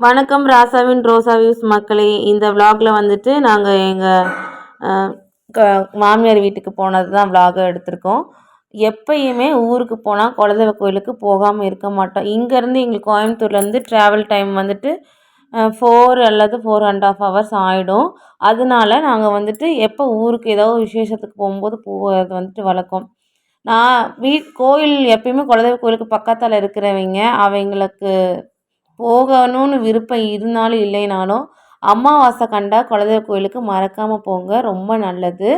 வணக்கம் ராசாவின் ரோசா வியூஸ் மக்களே. இந்த விலாகில் வந்துட்டு நாங்கள் எங்கள் க மாமியார் வீட்டுக்கு போனது தான் விலாக எடுத்திருக்கோம். எப்பயுமே ஊருக்கு போனால் குலதெய்வ கோயிலுக்கு போகாமல் இருக்க மாட்டோம். இங்கேருந்து எங்களுக்கு கோயம்புத்தூர்லேருந்து ட்ராவல் டைம் வந்துட்டு ஃபோர் அல்லது ஃபோர் அண்ட் ஆஃப் ஹவர்ஸ் ஆகிடும் அதனால நாங்கள் வந்துட்டு எப்போ ஊருக்கு ஏதோ விசேஷத்துக்கு போகும்போது போகிறது வந்துட்டு வழக்கம். நான் வீட் கோயில் எப்பயுமே குலதெய்வ கோயிலுக்கு பக்கத்தில் இருக்கிறவங்க அவங்களுக்கு போகணும்னு விருப்பம் இருந்தாலும் இல்லைனாலும் அமாவாசை கண்டா குலதெய்வ கோயிலுக்கு மறக்காமல் போங்க. ரொம்ப நல்லது.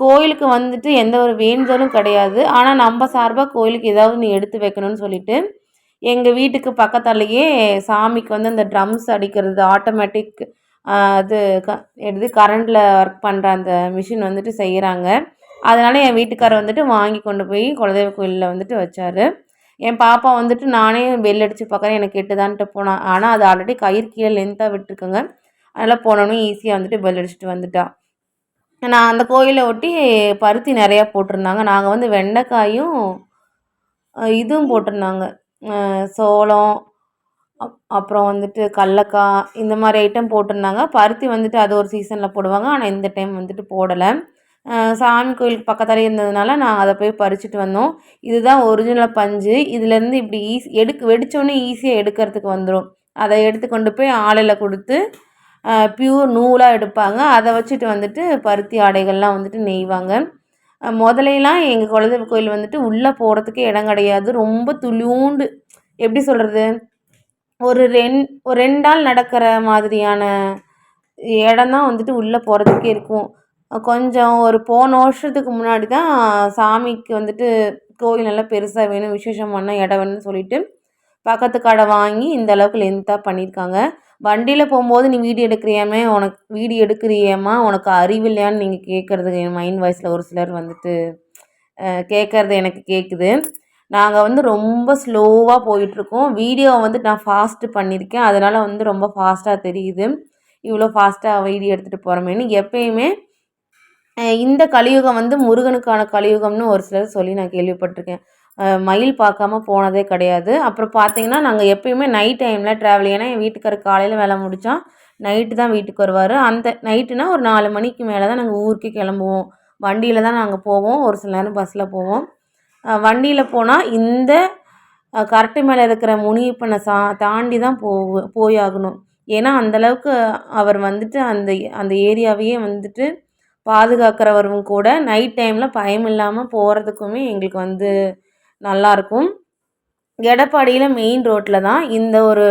கோயிலுக்கு வந்துட்டு எந்த ஒரு வேண்டுதலும் கிடையாது. ஆனால் நம்ம சார்பாக கோயிலுக்கு ஏதாவது நீ எடுத்து வைக்கணும்னு சொல்லிட்டு எங்கள் வீட்டுக்கு பக்கத்தாலேயே சாமிக்கு வந்து அந்த ட்ரம்ஸ் அடிக்கிறது ஆட்டோமேட்டிக் அது க எடுத்து கரண்டில் ஒர்க் பண்ணுற அந்த மிஷின் வந்துட்டு செய்கிறாங்க அதனால் என் வீட்டுக்காரர் வந்துட்டு வாங்கி கொண்டு போய் குலதெய்வ கோயிலில் வந்துட்டு வச்சார். என் பாப்பா வந்துட்டு நானே பெல் அடித்து பார்க்குறேன் எனக்கு எட்டுதான்ட்டு போனான் ஆனால் அது ஆல்ரெடி கயிறு கீழே லென்த்தாக விட்டுருக்குங்க. அதனால் போனோன்னே ஈஸியாக வந்துட்டு பெல் அடிச்சுட்டு வந்துட்டா. நான் அந்த கோயிலை ஒட்டி பருத்தி நிறையா போட்டிருந்தாங்க. நாங்கள் வந்து வெண்டைக்காயும் இதுவும் போட்டிருந்தாங்க. சோளம் அப்புறம் வந்துட்டு கடலக்காய் இந்த மாதிரி ஐட்டம் போட்டிருந்தாங்க. பருத்தி வந்துட்டு அது ஒரு சீசனில் போடுவாங்க. ஆனால் இந்த டைம் வந்துட்டு போடலை. சாமி கோயிலுக்கு பக்கத்தாலே இருந்ததுனால நாங்கள் அதை போய் பறிச்சுட்டு வந்தோம். இதுதான் ஒரிஜினல் பஞ்சு. இதுலேருந்து இப்படி ஈஸி எடுக்க வெடித்தோடனே ஈஸியாக எடுக்கிறதுக்கு வந்துடும் அதை எடுத்து கொண்டு போய் ஆலையில் கொடுத்து ப்யூர் நூலாக எடுப்பாங்க. அதை வச்சுட்டு வந்துட்டு பருத்தி ஆடைகள்லாம் வந்துட்டு நெய்வாங்க. முதலையெல்லாம் எங்கள் குலதெய்வ கோயில் வந்துட்டு உள்ளே போகிறதுக்கே இடம் கிடையாது. ரொம்ப துளியூண்டு எப்படி சொல்கிறது ஒரு ரெண் ஒரு ரெண்டாள் நடக்கிற மாதிரியான இடம் தான் வந்துட்டு உள்ளே போகிறதுக்கே இருக்கும். கொஞ்சம் ஒரு போன வருஷத்துக்கு முன்னாடி தான் சாமிக்கு வந்துட்டு கோவில் நல்லா பெருசாக வேணும் விசேஷமான இடம் வேணும்னு சொல்லிட்டு பக்கத்து கடை வாங்கி இந்த அளவுக்கு லென்த்தாக பண்ணியிருக்காங்க. வண்டியில் போகும்போது நீ வீடியோ எடுக்கிறியாமே? உனக்கு வீடியோ எடுக்கிறியேம்மா? உனக்கு அறிவு இல்லையான்னு நீங்கள் கேட்குறது என் மைண்ட் வாய்ஸில் ஒரு சிலர் வந்துட்டு கேட்குறது எனக்கு கேட்குது. நாங்கள் வந்து ரொம்ப ஸ்லோவாக போயிட்டுருக்கோம். வீடியோவை வந்து நான் ஃபாஸ்ட்டு பண்ணியிருக்கேன். அதனால் வந்து ரொம்ப ஃபாஸ்ட்டாக தெரியுது. இவ்வளோ ஃபாஸ்ட்டாக வீடியோ எடுத்துகிட்டு போகிறோமேனு எப்பயுமே இந்த கலியுகம் வந்து முருகனுக்கான கலியுகம்னு ஒரு சிலர் சொல்லி நான் கேள்விப்பட்டிருக்கேன். மயில் பார்க்காம போனதே கிடையாது. அப்புறம் பார்த்தீங்கன்னா நாங்கள் எப்பயுமே நைட் டைமில் ட்ராவல் ஏன்னா என் வீட்டுக்காரர் காலையில் வேலை முடித்தா நைட்டு தான் வீட்டுக்கு வருவார். அந்த நைட்டுனா ஒரு நாலு மணிக்கு மேலே தான் நாங்கள் ஊருக்கே கிளம்புவோம். வண்டியில் தான் நாங்கள் போவோம். ஒரு சில நேரம் பஸ்ஸில் போவோம். வண்டியில் போனால் இந்த கரட்டு மேலே இருக்கிற முனியப்பனை சா தாண்டி தான் போவோம் போயாகணும். ஏன்னா அந்தளவுக்கு அவர் வந்துட்டு அந்த அந்த ஏரியாவையே வந்துட்டு பாதுகாக்கிறவரும் கூட நைட் டைமில் பயம் இல்லாமல் போகிறதுக்குமே எங்களுக்கு வந்து நல்லாயிருக்கும் எடப்பாடியில் மெயின் ரோட்டில் தான் இந்த ஒரு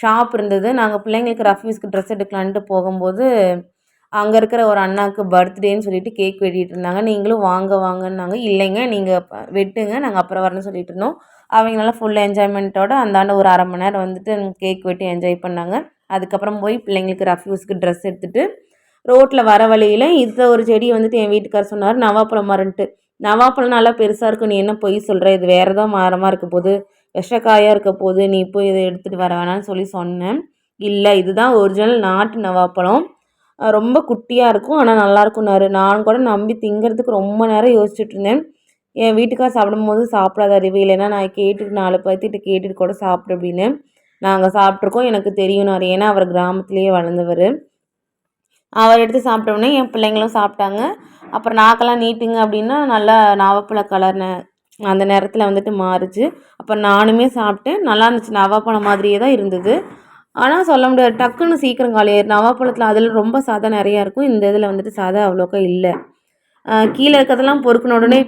ஷாப் இருந்தது. நாங்கள் பிள்ளைங்களுக்கு ரஃபீஸ்க்கு ட்ரெஸ் எடுக்கலான்ட்டு போகும்போது அங்கே இருக்கிற ஒரு அண்ணாவுக்கு பர்த்டேன்னு சொல்லிட்டு கேக் வெட்டிகிட்டு இருந்தாங்க. நீங்களும் வாங்க வாங்கன்னாங்க. இல்லைங்க நீங்கள் வெட்டுங்க நாங்கள் அப்புறம் வரணும்னு சொல்லிட்டு இருந்தோம். அவங்களால ஃபுல் என்ஜாய்மெண்ட்டோடு அந்தாண்ட ஒரு அரை மணி நேரம் வந்துட்டு கேக் வெட்டி என்ஜாய் பண்ணாங்க. அதுக்கப்புறம் போய் பிள்ளைங்களுக்கு ரஃப்யூஸ்க்கு ட்ரெஸ் எடுத்துகிட்டு ரோட்டில் வர வழியில் இதில் ஒரு செடி வந்துட்டு என் வீட்டுக்கார் சொன்னார் நவாப்பழம் மரன்ட்டு நவாப்பழம் நல்லா பெருசாக இருக்கும் நீ என்ன பொய் சொல்கிற இது வேறு ஏதோ மரமாக இருக்க போது விஷக்காயாக இருக்க போது நீ போய் இதை எடுத்துகிட்டு வர வேணாம்னு சொல்லி சொன்னேன். இல்லை இதுதான் ஒரிஜினல் நாட்டு நவாப்பழம். ரொம்ப குட்டியாக இருக்கும் ஆனால் நல்லாயிருக்கும்னாரு நான் கூட நம்பி திங்கிறதுக்கு ரொம்ப நேரம் யோசிச்சுட்டு இருந்தேன். என் வீட்டுக்கார் சாப்பிடும்போது சாப்பிடாத அறிவு இல்லைன்னா நான் கேட்டுட்டு நாலு பத்திட்டு கேட்டுட்டு கூட சாப்பிடு அப்படின்னு. நாங்கள் சாப்பிட்ருக்கோம் எனக்கு தெரியும்னாரு. ஏன்னா அவர் கிராமத்துலேயே வளர்ந்தவர். அவர் எடுத்து சாப்பிட்டோன்னே என் பிள்ளைங்களும் சாப்பிட்டாங்க. அப்புறம் நாக்கெல்லாம் நீட்டுங்க அப்படின்னா நல்லா நாவப்பழ கலர் அந்த நேரத்தில் வந்துட்டு மாறுச்சு. அப்புறம் நானுமே சாப்பிட்டேன். நல்லா இருந்துச்சு. நவாப்பழம் மாதிரியே தான் இருந்தது. ஆனால் சொல்ல முடியாது. டக்குன்னு சீக்கிரம் காலியாயிரு நவாப்பழத்தில் அதில் ரொம்ப சதை நிறையா இருக்கும். இந்த இதில் வந்துட்டு சதை அவ்வளோக்கா இல்லை. கீழே இருக்கிறதெல்லாம் பொறுக்கின உடனே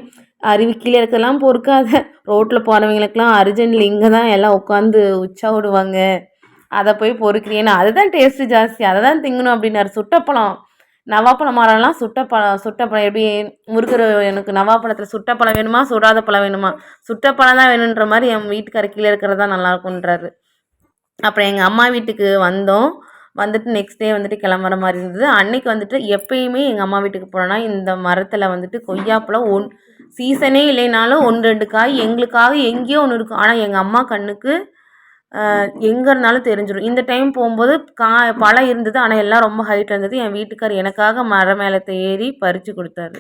அருவி கீழே இருக்கிறதெல்லாம் பொறுக்காத. ரோட்டில் போகிறவங்களுக்கெல்லாம் அர்ஜென்ட்ல இங்கே தான் எல்லாம் உட்காந்து உச்சா விடுவாங்க அதை போய் பொறுக்கிறீன்னு அதுதான் டேஸ்ட்டு ஜாஸ்தி. அதை தான் திங்கணும் அப்படின்னாரு. சுட்டப்பழம். நவாப்பழம் மரம்லாம் சுட்டப்பழம். சுட்டப்பழம் எப்படி முறுக்கிற எனக்கு நவாப்பழத்தில் சுட்டப்பழம் வேணுமா? சுடாத பழம் வேணுமா? சுட்டப்பழம் தான் வேணுன்ற மாதிரி என் வீட்டுக்கார கீழே இருக்கிறது தான் நல்லாயிருக்குன்றாரு. அப்புறம் எங்கள் அம்மா வீட்டுக்கு வந்தோம். வந்துட்டு நெக்ஸ்ட் டே வந்துட்டு கிளம்புற மாதிரி இருந்தது. அன்னைக்கு வந்துட்டு எப்பயுமே எங்கள் அம்மா வீட்டுக்கு போனோன்னா இந்த மரத்தில் வந்துட்டு கொய்யாப்பழம் ஒன் சீசனே இல்லைனாலும் ஒன்று ரெண்டு காய் எங்களுக்காக எங்கேயோ ஒன்று இருக்கும். ஆனால் எங்கள் அம்மா கண்ணுக்கு எங்கே இருந்தாலும் தெரிஞ்சிடும் இந்த டைம் போகும்போது கா பழம் இருந்தது ஆனால் எல்லாம் ரொம்ப ஹைட்டாக இருந்தது. என் வீட்டுக்கார் எனக்காக மரம் மேலே ஏறி பறித்து கொடுத்தாரு.